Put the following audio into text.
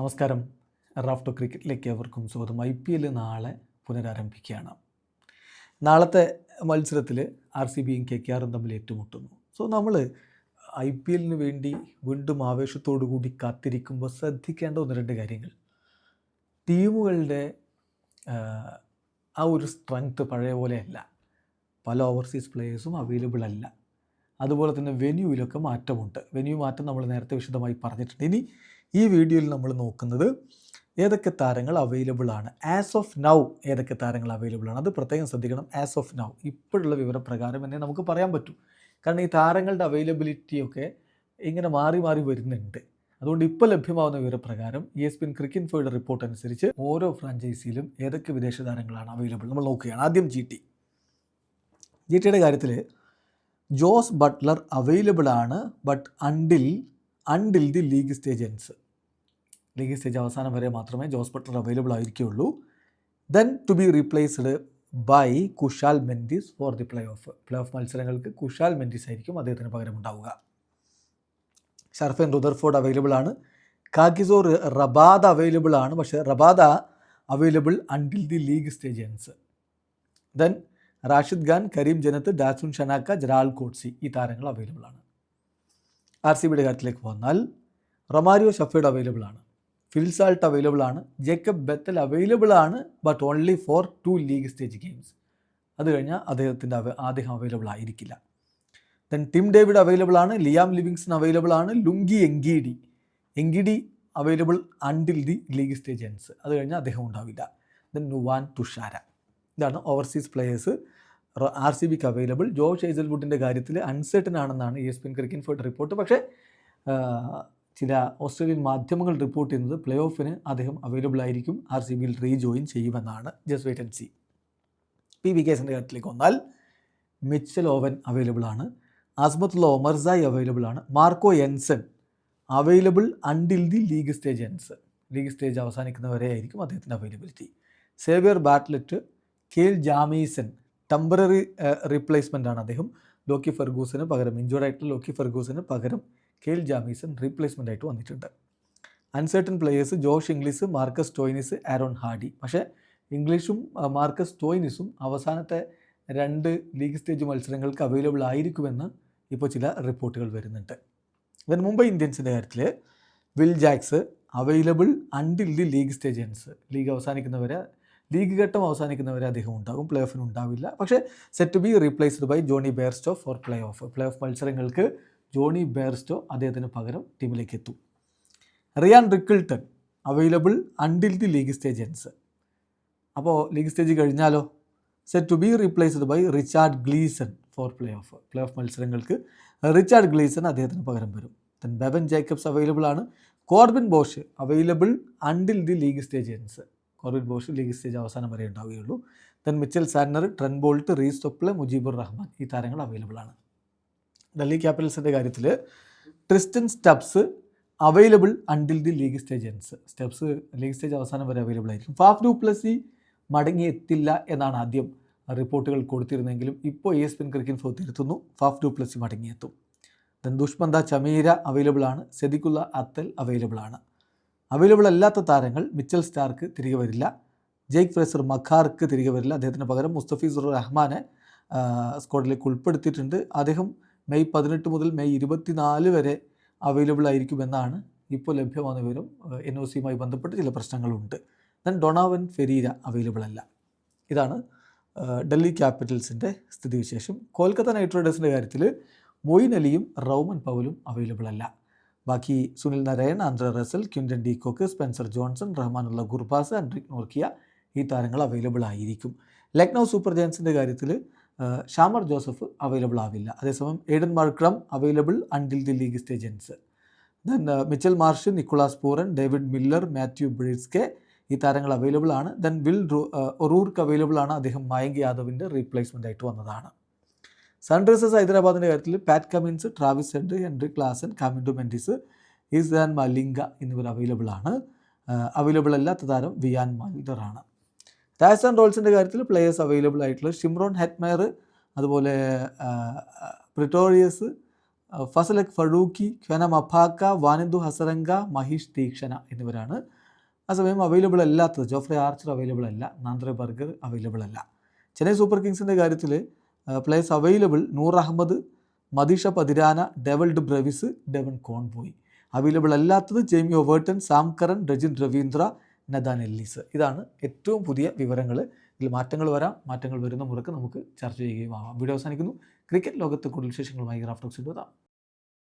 നമസ്കാരം. റാഫ്റ്റോ ക്രിക്കറ്റിലേക്ക് അവർക്കും സ്വാഗതം. ഐ പി എൽ നാളെ പുനരാരംഭിക്കുകയാണ്. നാളത്തെ മത്സരത്തിൽ ആർ സി ബിയും കെ കെ ആറും തമ്മിൽ ഏറ്റുമുട്ടുന്നു. സോ നമ്മൾ ഐ പി എല്ലിന് വേണ്ടി വീണ്ടും ആവേശത്തോടു കൂടി കാത്തിരിക്കുമ്പോൾ ശ്രദ്ധിക്കേണ്ട ഒന്ന് രണ്ട് കാര്യങ്ങൾ. ടീമുകളുടെ ആ, ഒരു സ്ട്രെങ്ത് പഴയ പോലെയല്ല പല ഓവർസീസ് പ്ലേയേഴ്സും അവൈലബിൾ അല്ല. അതുപോലെ തന്നെ വെന്യൂവിലൊക്കെ മാറ്റമുണ്ട്. വെന്യൂ മാറ്റം നമ്മൾ നേരത്തെ വിശദമായി പറഞ്ഞിട്ടുണ്ട്. ഇനി ഈ വീഡിയോയിൽ നമ്മൾ നോക്കുന്നത് ഏതൊക്കെ താരങ്ങൾ അവൈലബിൾ ആണ്. ആസ് ഓഫ് നൗ ഏതൊക്കെ താരങ്ങൾ അവൈലബിൾ ആണ്. അത് പ്രത്യേകം ശ്രദ്ധിക്കണം. ആസ് ഓഫ് നൗ ഇപ്പോഴുള്ള വിവരപ്രകാരം തന്നെ നമുക്ക് പറയാൻ പറ്റും. കാരണം ഈ താരങ്ങളുടെ അവൈലബിലിറ്റിയൊക്കെ ഇങ്ങനെ മാറി മാറി വരുന്നുണ്ട്. അതുകൊണ്ട് ഇപ്പോൾ ലഭ്യമാവുന്ന വിവരപ്രകാരം E S P N cricket ഫോയുടെ report അനുസരിച്ച് ഓരോ ഫ്രാഞ്ചൈസിയിലും ഏതൊക്കെ വിദേശ താരങ്ങളാണ് അവൈലബിൾ നമ്മൾ നോക്കുകയാണ്. ആദ്യം ജി ടി ജി ടിയുടെ കാര്യത്തിൽ ജോസ് ബട്ട്ലർ അവൈലബിൾ ആണ്. But until until the league stage ends league stage അവസാനം വരെ മാത്രമേ Jos Buttler available ആയിരിക്കുകയുള്ളൂ. Then to be replaced by Kusal Mendis for the play off play off മത്സരങ്ങൾക്ക് കുഷാൽ മെൻഡിസ് ആയിരിക്കും അദ്ദേഹത്തിന് പകരം ഉണ്ടാവുക. ഷർഫൻ റുദർഫോർഡ് അവൈലബിൾ ആണ്. കാക്കിസോർ റബാദ അവൈലബിൾ ആണ്. പക്ഷേ Rabada available until the league stage ends then Rashid Khan Karim Janat Dasun Shanaka Gerald Coetzee ഈ താരങ്ങൾ അവൈലബിൾ ആണ്. ആർ സി ബിയുടെ കാര്യത്തിലേക്ക് വന്നാൽ റൊമാരിയോ ഷഫേഡ് അവൈലബിൾ ആണ്. ഫിൽസാൾട്ട് അവൈലബിൾ ആണ്. ജേക്കബ് ബെത്തൽ അവൈലബിൾ ആണ് but only for to league stage games അത് കഴിഞ്ഞാൽ അദ്ദേഹത്തിന്റെ അദ്ദേഹം അവൈലബിൾ ആയിരിക്കില്ല. ദെൻ ടിം ഡേവിഡ് അവൈലബിൾ ആണ് ലിയാം ലിവിങ്സൺ അവൈലബിൾ ആണ് Lungi Ngidi Ngidi available until the league stage ends അത് കഴിഞ്ഞാൽ അദ്ദേഹം ഉണ്ടാവില്ല. ദെൻ നുവാൻ തുഷാര ഇതാണ് ഓവർസീസ് പ്ലേയേഴ്സ് ആർ സി ബിക്ക് അവൈലബിൾ ജോഷ് ഷെയ്സൽവുഡിന്റെ കാര്യത്തിൽ അൺസെർട്ടൻ ആണെന്നാണ് എസ് പിൻ ക്രിക്കറ്റ് റിപ്പോർട്ട് പക്ഷേ ചില ഓസ്ട്രേലിയൻ മാധ്യമങ്ങൾ റിപ്പോർട്ട് ചെയ്യുന്നത് പ്ലേ ഓഫിന് അദ്ദേഹം അവൈലബിൾ ആയിരിക്കും. ആർ സി ബിയിൽ റീജോയിൻ ചെയ്യുമെന്നാണ്. Just wait and C P V കേസിന്റെ കാര്യത്തിലേക്ക് വന്നാൽ മിച്ചൽ ഓവൻ അവൈലബിൾ ആണ്. അസ്മത്തുള്ള ഒമർസായി അവൈലബിൾ ആണ്. Marco Jansen available until the league stage ends league stage അവസാനിക്കുന്നവരെ ആയിരിക്കും അദ്ദേഹത്തിന്റെ അവൈലബിലിറ്റി സേവിയർ ബാറ്റ്ലറ്റ് കെയിൽ ജാമീസൺ ടെമ്പററി റീപ്ലേസ്മെന്റ് ആണ് അദ്ദേഹം. ലോക്കി ഫെർഗൂസിന് പകരം ഇഞ്ചോർഡ് ആയിട്ടുള്ള ലോക്കി ഫെർഗൂസിന് പകരം കെയിൽ ജാമീസൺ റീപ്ലേസ്മെന്റ് ആയിട്ട് വന്നിട്ടുണ്ട്. Uncertain players Josh Inglis Marcus Stoinis Aaron Hardie പക്ഷേ ഇംഗ്ലീഷും മാർക്കസ് ടോയിനിസും അവസാനത്തെ രണ്ട് ലീഗ് സ്റ്റേജ് മത്സരങ്ങൾക്ക് അവൈലബിൾ ആയിരിക്കുമെന്ന് ഇപ്പോൾ ചില റിപ്പോർട്ടുകൾ വരുന്നുണ്ട്. ദെൻ മുംബൈ ഇന്ത്യൻസിന്റെ കാര്യത്തിൽ Will Jacks available until the league stage ends league അവസാനിക്കുന്നവരെ league ഘട്ടം അവസാനിക്കുന്നവരെ അദ്ദേഹം ഉണ്ടാകും. പ്ലേ ഓഫിന് ഉണ്ടാവില്ല. പക്ഷേ set be replaced by Jonny Bairstow for playoff playoff മത്സരങ്ങൾക്ക് ജോണി ബേർസ്റ്റോ അദ്ദേഹത്തിന് പകരം ടീമിലേക്ക് എത്തും Ryan Rickelton available until the league stage ends അപ്പോൾ ലീഗ് സ്റ്റേജ് കഴിഞ്ഞാലോ? Set to be replaced by Richard Gleeson for playoff playoff മത്സരങ്ങൾക്ക് Richard Gleeson അദ്ദേഹത്തിന് പകരം വരും. ദെൻ ബെവൻ ജേക്കബ്സ് അവൈലബിൾ ആണ്. Corbin Bosch available until the league stage ends Corbin Bosch league stage അവസാനം വരെ ഉണ്ടാവുകയുള്ളൂ. Then Mitchell Santner Trent Boult Reece Topley Mujeebur Rahman ഈ താരങ്ങൾ അവൈലബിൾ ആണ്. ഡൽഹി ക്യാപിറ്റൽസിന്റെ കാര്യത്തിൽ Tristan Stubbs available until the league stage ends Stubbs league stage അവസാനം വരെ അവൈലബിൾ ആയിരിക്കും. ഫാഫ് ഡു പ്ലസ് മടങ്ങിയെത്തില്ല എന്നാണ് ആദ്യം റിപ്പോർട്ടുകൾ കൊടുത്തിരുന്നെങ്കിലും ഇപ്പോൾ എ എസ് പിൻ ക്രിക്കറ്റ് ഫോ തിരുത്തുന്നു ഫാഫ് ഡു പ്ലസ് മടങ്ങിയെത്തും. ദെൻ ദുഷ്മന്ത ചമീര അവൈലബിൾ ആണ്. സെദിക്കുള്ള അത്തൽ അവൈലബിൾ ആണ്. അവൈലബിൾ അല്ലാത്ത താരങ്ങൾ മിച്ചൽ സ്റ്റാർക്ക് തിരികെ വരില്ല. ജെയ്ക്ക് ഫ്രേസർ മഖാർക്ക് തിരികെ വരില്ല. അദ്ദേഹത്തിന് പകരം മുസ്തഫീസുർ റഹ്മാനെ സ്ക്വാഡിലേക്ക് ഉൾപ്പെടുത്തിയിട്ടുണ്ട്. അദ്ദേഹം മെയ് പതിനെട്ട് മുതൽ മെയ് ഇരുപത്തിനാല് വരെ അവൈലബിൾ ആയിരിക്കുമെന്നാണ് ഇപ്പോൾ ലഭ്യമാണ് വിവരം. എൻ ഒ സിയുമായി ബന്ധപ്പെട്ട് ചില പ്രശ്നങ്ങളുണ്ട്. ദെൻ ഡൊണാവൻ ഫെരീര അവൈലബിൾ അല്ല. ഇതാണ് ഡൽഹി ക്യാപിറ്റൽസിന്റെ സ്ഥിതിവിശേഷം. കൊൽക്കത്ത നൈറ്റ് റൈഡേഴ്സിന്റെ കാര്യത്തിൽ മൊയിൻ അലിയും റൗമൻ പവലും അവൈലബിൾ അല്ല. ബാക്കി Sunil Narine Andre Russell Quinton de Kock Spencer Johnson Rahmanullah Gurbaz Anrich Nortje ഈ താരങ്ങൾ അവൈലബിൾ ആയിരിക്കും. ലക്നൗ സൂപ്പർ ജയൻസിന്റെ കാര്യത്തിൽ ഷാമർ ജോസഫ് അവൈലബിൾ ആവില്ല. അതേസമയം Aiden Markram available until the league stage ends then Mitchell Marsh Nicholas Pooran David Miller Matthew Breetzke ഈ താരങ്ങൾ available ആണ്. Then will ഒറൂർക്ക് available ആണ്. അദ്ദേഹം മയങ്ക് യാദവിന്റെ റീപ്ലേസ്മെന്റ് ആയിട്ട് വന്നതാണ്. സൺറൈസേഴ്സ് ഹൈദരാബാദിന്റെ കാര്യത്തിൽ Pat Cummins Travis Head Heinrich Klaasen Kamindu Mendis Eshan Malinga എന്നിവർ അവൈലബിൾ ആണ്. അവൈലബിൾ അല്ലാത്ത താരം വിയാൻ മാൽഡർ ആണ് രാജസ്ഥാൻ റോൾസിന്റെ കാര്യത്തിൽ പ്ലേയേഴ്സ് അവൈലബിൾ ആയിട്ടുള്ള ഷിംറോൺ ഹെറ്റ്മയർ അതുപോലെ Pretorius Fazalhaq Farooqi Kwena Maphaka Wanindu Hasaranga Maheesh Theekshana എന്നിവരാണ് അതേസമയം അവൈലബിൾ അല്ലാത്തത്. ജോഫ്രെ ആർച്ചർ അവൈലബിൾ അല്ല. നാന്ദ്ര ബർഗർ അവൈലബിൾ അല്ല. ചെന്നൈ സൂപ്പർ കിങ്സിന്റെ കാര്യത്തിൽ players available Noor Ahmad Matheesha Pathirana Dewald Brevis Devon Conway available അല്ലാത്തത് Jamie Overton Sam Curran Rachin Ravindra Nathan Ellis ഇതാണ് ഏറ്റവും പുതിയ വിവരങ്ങൾ. ഇതിൽ മാറ്റങ്ങൾ വരാം. മാറ്റങ്ങൾ വരുന്ന മുറക്ക് നമുക്ക് ചർച്ച ചെയ്യുകയും ആവാം. വീഡിയോ അവസാനിക്കുന്നു. ക്രിക്കറ്റ് ലോകത്ത് കൂടുതൽ വിശേഷങ്ങളുമായി ഗ്രാഫ്റ്റോക്സ് എത്താം